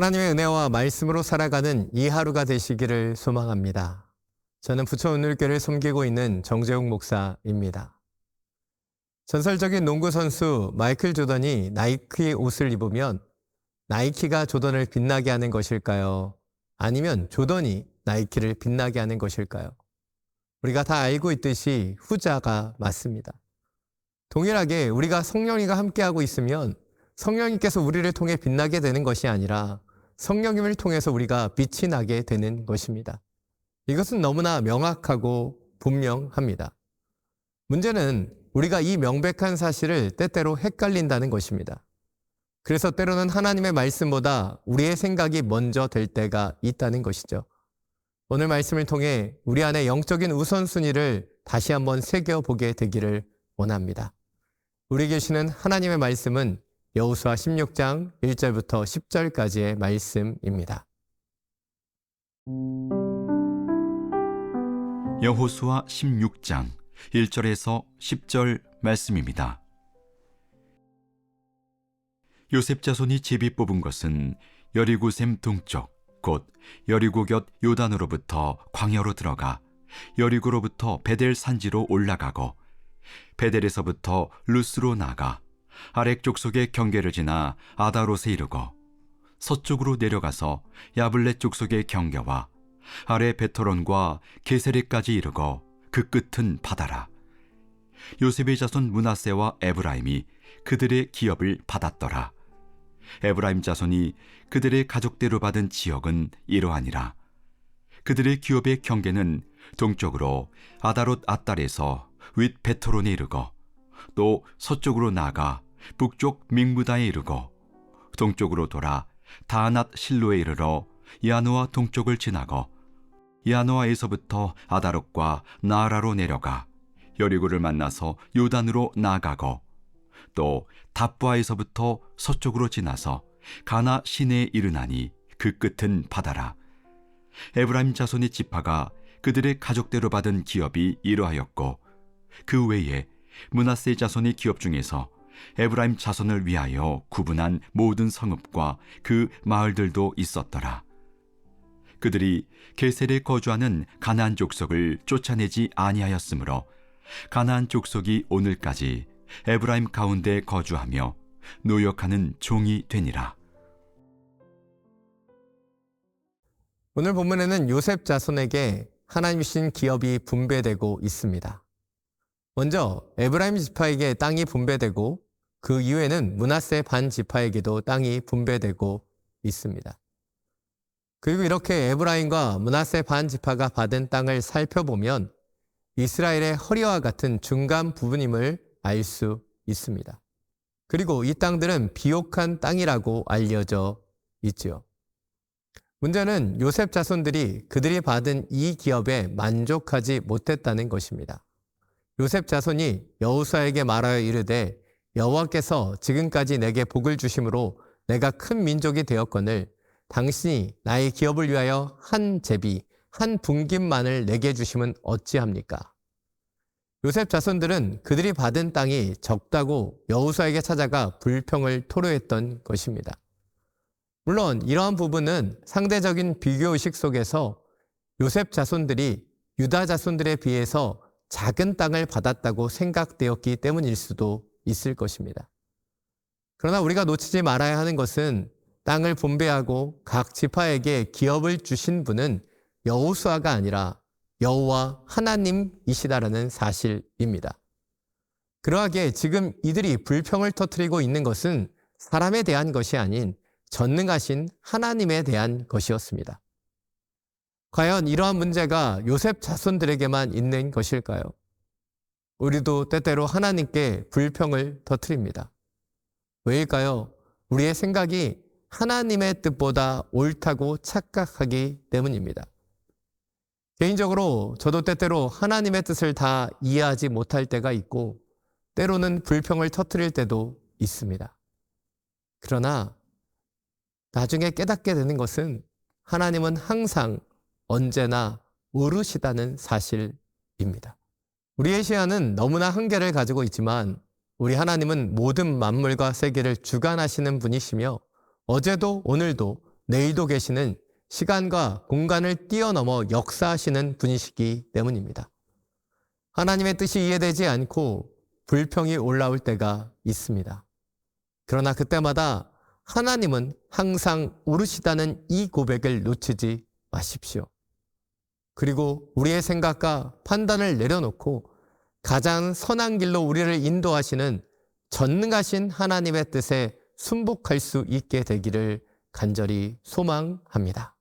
하나님의 은혜와 말씀으로 살아가는 이 하루가 되시기를 소망합니다. 저는 부처오늘교를 섬기고 있는 정재욱 목사입니다. 전설적인 농구 선수 마이클 조던이 나이키 옷을 입으면 나이키가 조던을 빛나게 하는 것일까요? 아니면 조던이 나이키를 빛나게 하는 것일까요? 우리가 다 알고 있듯이 후자가 맞습니다. 동일하게 우리가 성령이가 함께하고 있으면 성령님께서 우리를 통해 빛나게 되는 것이 아니라 성령님을 통해서 우리가 빛이 나게 되는 것입니다. 이것은 너무나 명확하고 분명합니다. 문제는 우리가 이 명백한 사실을 때때로 헷갈린다는 것입니다. 그래서 때로는 하나님의 말씀보다 우리의 생각이 먼저 될 때가 있다는 것이죠. 오늘 말씀을 통해 우리 안에 영적인 우선순위를 다시 한번 새겨보게 되기를 원합니다. 우리 계시는 하나님의 말씀은 여호수아 16장 1절부터 10절까지의 말씀입니다. 여호수아 16장 1절에서 10절 말씀입니다. 요셉 자손이 제비 뽑은 것은 여리고샘 동쪽 곧 여리고 곁 요단으로부터 광야로 들어가 여리고로부터 베델 산지로 올라가고 베델에서부터 루스로 나가 아렉 족속의 경계를 지나 아다롯에 이르고 서쪽으로 내려가서 야블레 족속의 경계와 아래 베토론과 게세레까지 이르고 그 끝은 바다라. 요셉의 자손 문하세와 에브라임이 그들의 기업을 받았더라. 에브라임 자손이 그들의 가족대로 받은 지역은 이러하니라. 그들의 기업의 경계는 동쪽으로 아다롯 아딸에서 윗 베토론에 이르고 또 서쪽으로 나가 북쪽 밍무다에 이르고 동쪽으로 돌아 다낫 실로에 이르러 야노아 동쪽을 지나고 야노아에서부터 아다롯과 나라로 내려가 여리고를 만나서 요단으로 나아가고 또 답부아에서부터 서쪽으로 지나서 가나 시내에 이르나니 그 끝은 바다라. 에브라임 자손의 지파가 그들의 가족대로 받은 기업이 이러하였고 그 외에 문하세 자손의 기업 중에서 에브라임 자손을 위하여 구분한 모든 성읍과 그 마을들도 있었더라. 그들이 게셀에 거주하는 가나안 족속을 쫓아내지 아니하였으므로 가나안 족속이 오늘까지 에브라임 가운데 거주하며 노역하는 종이 되니라. 오늘 본문에는 요셉 자손에게 하나님 신 기업이 분배되고 있습니다. 먼저 에브라임 지파에게 땅이 분배되고 그 이후에는 문하세 반 지파에게도 땅이 분배되고 있습니다. 그리고 이렇게 에브라임과 문하세 반 지파가 받은 땅을 살펴보면 이스라엘의 허리와 같은 중간 부분임을 알 수 있습니다. 그리고 이 땅들은 비옥한 땅이라고 알려져 있지요. 문제는 요셉 자손들이 그들이 받은 이 기업에 만족하지 못했다는 것입니다. 요셉 자손이 여호수아에게 말하여 이르되 여호와께서 지금까지 내게 복을 주심으로 내가 큰 민족이 되었거늘 당신이 나의 기업을 위하여 한 제비 한 분김만을 내게 주시면 어찌합니까? 요셉 자손들은 그들이 받은 땅이 적다고 여호수아에게 찾아가 불평을 토로했던 것입니다. 물론 이러한 부분은 상대적인 비교의식 속에서 요셉 자손들이 유다 자손들에 비해서 작은 땅을 받았다고 생각되었기 때문일 수도 있을 것입니다. 그러나 우리가 놓치지 말아야 하는 것은 땅을 분배하고 각 지파에게 기업을 주신 분은 여호수아가 아니라 여호와 하나님이시다라는 사실입니다. 그러하게 지금 이들이 불평을 터뜨리고 있는 것은 사람에 대한 것이 아닌 전능하신 하나님에 대한 것이었습니다. 과연 이러한 문제가 요셉 자손들에게만 있는 것일까요? 우리도 때때로 하나님께 불평을 터뜨립니다. 왜일까요? 우리의 생각이 하나님의 뜻보다 옳다고 착각하기 때문입니다. 개인적으로 저도 때때로 하나님의 뜻을 다 이해하지 못할 때가 있고 때로는 불평을 터뜨릴 때도 있습니다. 그러나 나중에 깨닫게 되는 것은 하나님은 항상 언제나 오르시다는 사실입니다. 우리의 시야는 너무나 한계를 가지고 있지만 우리 하나님은 모든 만물과 세계를 주관하시는 분이시며 어제도 오늘도 내일도 계시는 시간과 공간을 뛰어넘어 역사하시는 분이시기 때문입니다. 하나님의 뜻이 이해되지 않고 불평이 올라올 때가 있습니다. 그러나 그때마다 하나님은 항상 옳으시다는 이 고백을 놓치지 마십시오. 그리고 우리의 생각과 판단을 내려놓고 가장 선한 길로 우리를 인도하시는 전능하신 하나님의 뜻에 순복할 수 있게 되기를 간절히 소망합니다.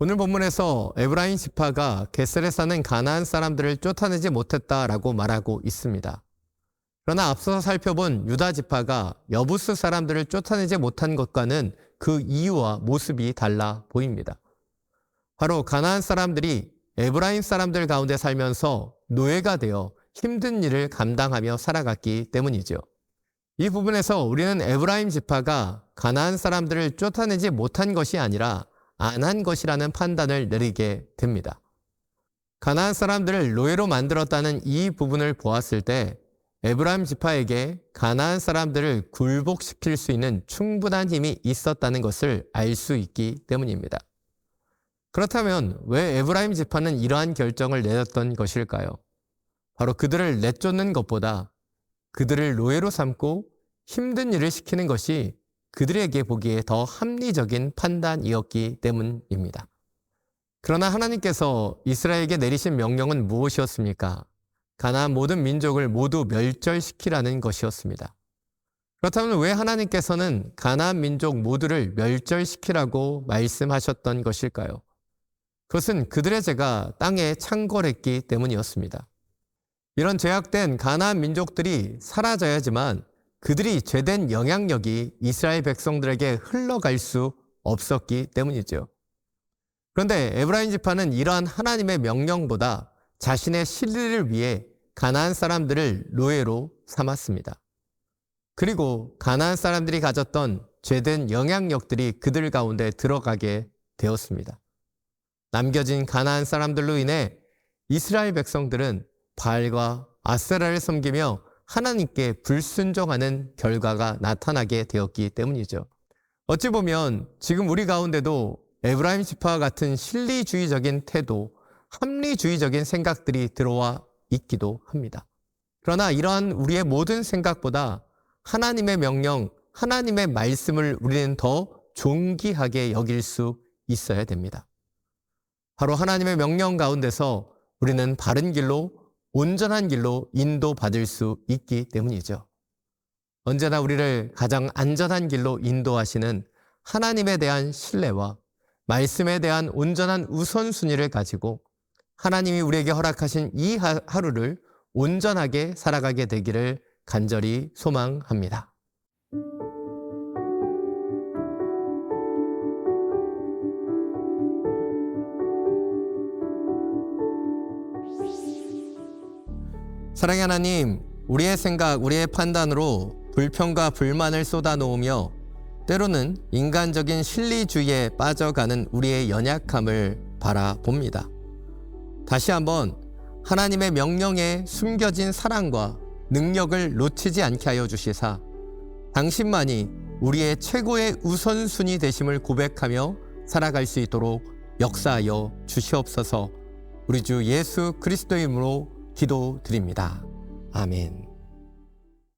오늘 본문에서 에브라임 지파가 게셀에 사는 가나안 사람들을 쫓아내지 못했다라고 말하고 있습니다. 그러나 앞서 살펴본 유다 지파가 여부스 사람들을 쫓아내지 못한 것과는 그 이유와 모습이 달라 보입니다. 바로 가나안 사람들이 에브라임 사람들 가운데 살면서 노예가 되어 힘든 일을 감당하며 살아갔기 때문이죠. 이 부분에서 우리는 에브라임 지파가 가나안 사람들을 쫓아내지 못한 것이 아니라 안 한 것이라는 판단을 내리게 됩니다. 가나안 사람들을 노예로 만들었다는 이 부분을 보았을 때 에브라임 지파에게 가나안 사람들을 굴복시킬 수 있는 충분한 힘이 있었다는 것을 알 수 있기 때문입니다. 그렇다면 왜 에브라임 지파는 이러한 결정을 내렸던 것일까요? 바로 그들을 내쫓는 것보다 그들을 노예로 삼고 힘든 일을 시키는 것이 그들에게 보기에 더 합리적인 판단이었기 때문입니다. 그러나 하나님께서 이스라엘에게 내리신 명령은 무엇이었습니까? 가나안 모든 민족을 모두 멸절시키라는 것이었습니다. 그렇다면 왜 하나님께서는 가나안 민족 모두를 멸절시키라고 말씀하셨던 것일까요? 그것은 그들의 죄가 땅에 창궐했기 때문이었습니다. 이런 죄악된 가나안 민족들이 사라져야지만 그들이 죄된 영향력이 이스라엘 백성들에게 흘러갈 수 없었기 때문이죠. 그런데 에브라임 지파는 이러한 하나님의 명령보다 자신의 실리를 위해 가나안 사람들을 노예로 삼았습니다. 그리고 가나안 사람들이 가졌던 죄된 영향력들이 그들 가운데 들어가게 되었습니다. 남겨진 가나안 사람들로 인해 이스라엘 백성들은 바알과 아세라를 섬기며 하나님께 불순종하는 결과가 나타나게 되었기 때문이죠. 어찌 보면 지금 우리 가운데도 에브라임 지파와 같은 실리주의적인 태도, 합리주의적인 생각들이 들어와 있기도 합니다. 그러나 이러한 우리의 모든 생각보다 하나님의 명령, 하나님의 말씀을 우리는 더 존귀하게 여길 수 있어야 됩니다. 바로 하나님의 명령 가운데서 우리는 바른 길로 온전한 길로 인도받을 수 있기 때문이죠. 언제나 우리를 가장 안전한 길로 인도하시는 하나님에 대한 신뢰와 말씀에 대한 온전한 우선순위를 가지고 하나님이 우리에게 허락하신 이 하루를 온전하게 살아가게 되기를 간절히 소망합니다. 사랑의 하나님, 우리의 생각, 우리의 판단으로 불평과 불만을 쏟아놓으며 때로는 인간적인 실리주의에 빠져가는 우리의 연약함을 바라봅니다. 다시 한번 하나님의 명령에 숨겨진 사랑과 능력을 놓치지 않게 하여 주시사 당신만이 우리의 최고의 우선순위 되심을 고백하며 살아갈 수 있도록 역사하여 주시옵소서 우리 주 예수 그리스도의 이름으로 기도드립니다. 아멘.